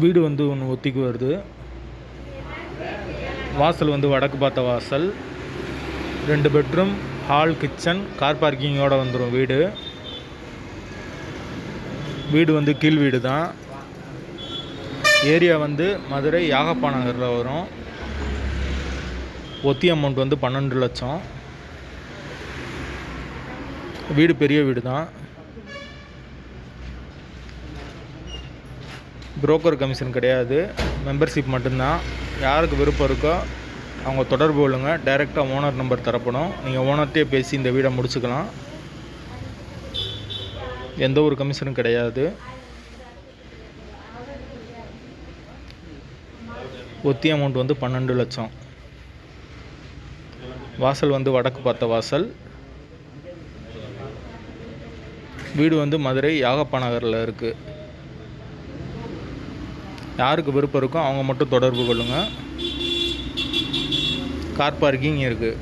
வீடு வந்து ஒன்று ஒத்திக்கு வருது. வாசல் வந்து வடக்கு பார்த்த வாசல். ரெண்டு பெட்ரூம் ஹால் கிச்சன் கார் பார்க்கிங்கோட வந்துடும் வீடு. வீடு வந்து கீழ் வீடு தான் ஏரியா வந்து மதுரை யாகப்பா நகரில் வரும். ஒத்தி அமௌண்ட் வந்து பன்னெண்டு லட்சம். வீடு பெரிய வீடு தான் புரோக்கர் கமிஷன் கிடையாது. மெம்பர்ஷிப் மட்டும்தான். யாருக்கு விருப்பம் இருக்கோ அவங்க தொடர்பு கொள்ளுங்க. டைரெக்டாக ஓனர் நம்பர் தரப்படும். நீங்கள் ஓனர்கிட்டே பேசி இந்த வீடை முடிச்சுக்கலாம். எந்த ஒரு கமிஷனும் கிடையாது. ஒத்தி அமௌண்ட் வந்து பன்னெண்டு லட்சம். வாசல் வந்து வடக்கு பார்த்த வாசல். வீடு வந்து மதுரை யாகப்பா நகரில் இருக்குது யாருக்கு விருப்பம் இருக்கோ அவங்க மட்டும் தொடர்பு கொள்ளுங்கள் கார் பார்க்கிங் இருக்குது